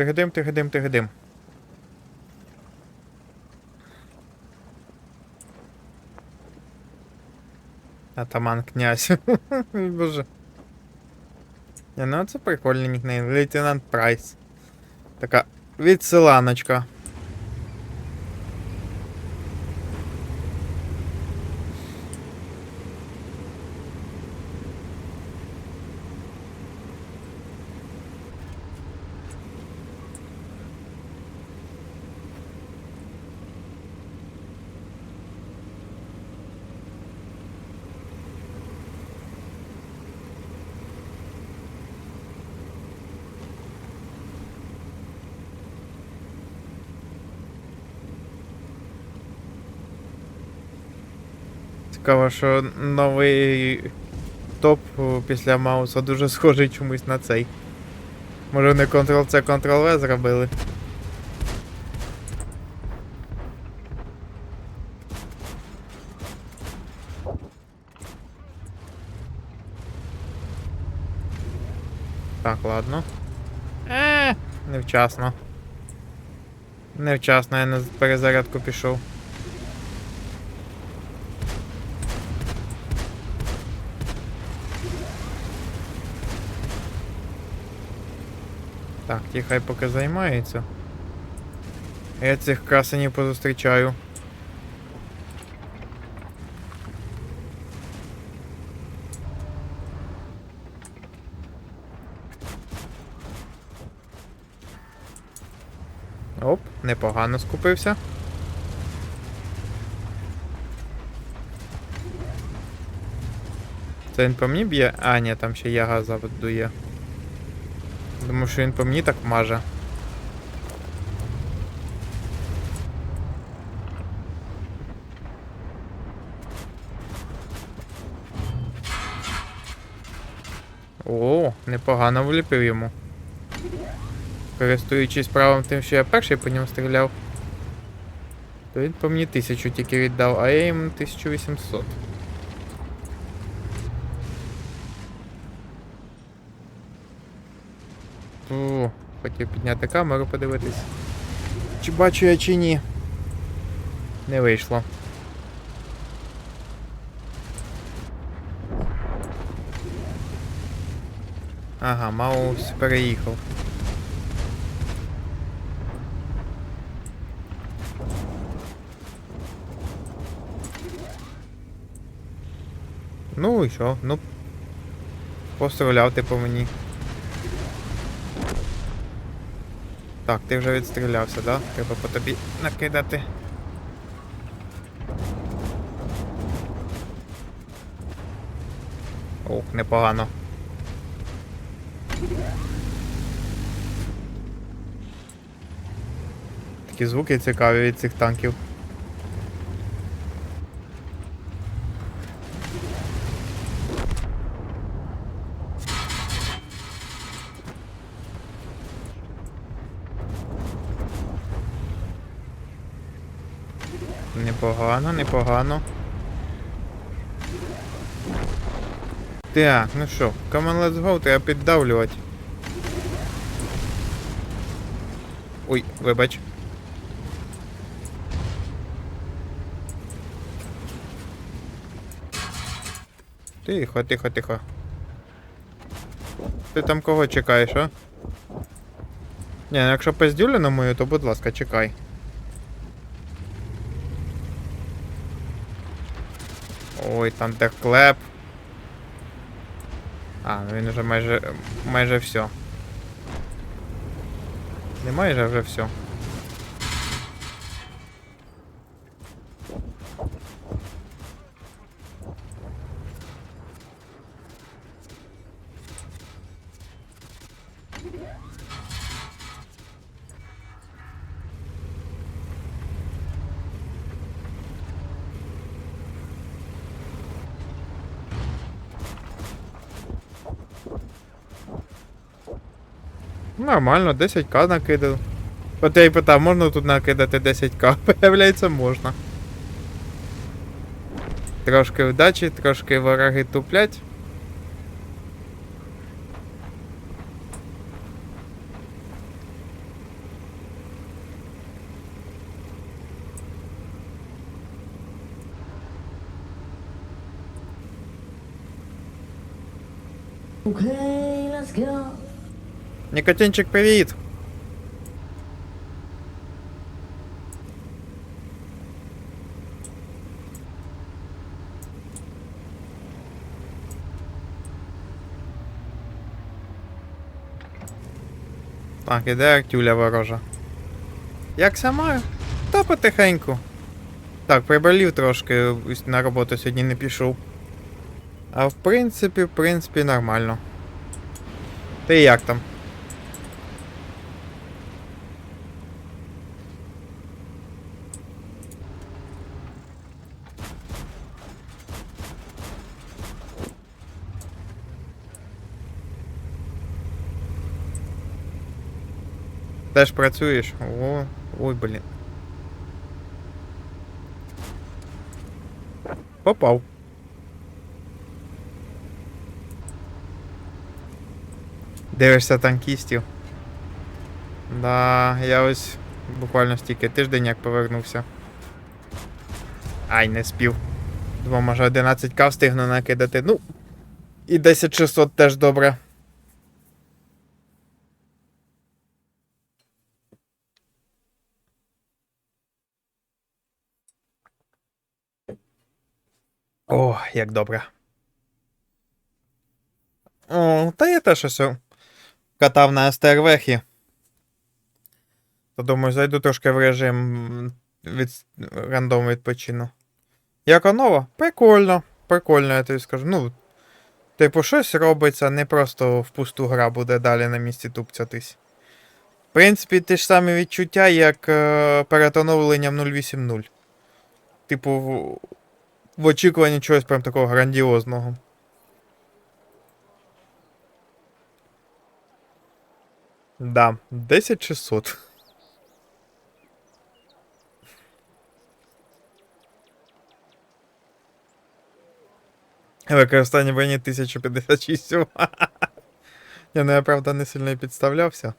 Тигидим, тигадим, тигадим. Атаман князь. Боже. Не, ну це прикольний нікнейм. Лейтенант Прайс. Така відсиланочка. Цікаво, що новий топ після Мауса дуже схожий чомусь на цей. Може вони Ctrl-C, Ctrl-V зробили. Так, ладно. Е, невчасно. Невчасно я на перезарядку пішов. Так, ті хай поки займаються. Я цих красенів позустрічаю. Оп, непогано скупився. Це він по мені б'є? А, ні, там ще яга заводує. Думаю, що він по мені так маже. О, непогано вліпив йому. Користуючись правом тим, що я перший по ньому стріляв. То він по мені тисячу тільки віддав, а я йому 1800. О, хотів підняти камеру, подивитись. Чи бачу я чи ні. Не вийшло. Ага, Маус переїхав. Ну і що? Ну. Постріляв ти по мені. Так, ти вже відстрілявся, да? Треба по тобі накидати. Ох, непогано. Такі звуки цікаві від цих танків. Непогано, непогано. Так, ну що, come on, let's go, треба піддавлювати. Ой, вибач. Тихо, тихо, тихо. Ти там кого чекаєш, а? Ні, ну якщо пиздюлю на мою, то будь ласка, чекай. Ой, там де клеп. А, ну він уже майже майже все. Не майже а вже все. Нормально, 10к накидав. От я й питав, можна тут накидати 10к? Виявляється, можна. Трошки вдачі, трошки вороги туплять. Okay, let's go. Нікотинчик, привіт! Так, іде Артюля ворожа. Як сама? Та потихеньку. Так, приболів трошки, на роботу сьогодні не пішов. А в принципі, в принципі, нормально. Ти як там? Теж працюєш? О, ой, блін. Попав. Дивишся танкістів. Да, я ось буквально стільки тиждень як повернувся. Ай, не спів. Думав, може 11к встигну накидати. Ну. І 10600 теж добре. О, як добре. О, та я теж ось катав на стервехі. То думаю, зайду трошки в режим від рандом відпочину. Як нова? Прикольно. Прикольно, я тобі скажу. Ну, типу, щось робиться, не просто впусту гра буде далі на місці тупцятись. В принципі, ті ж самі відчуття, як е, перед оновленням 080. Типу, в, очікуванні чогось прям такого грандіозного. Да, 10600. Використання броні 1056. Я, ну, я правда не сильно підставлявся.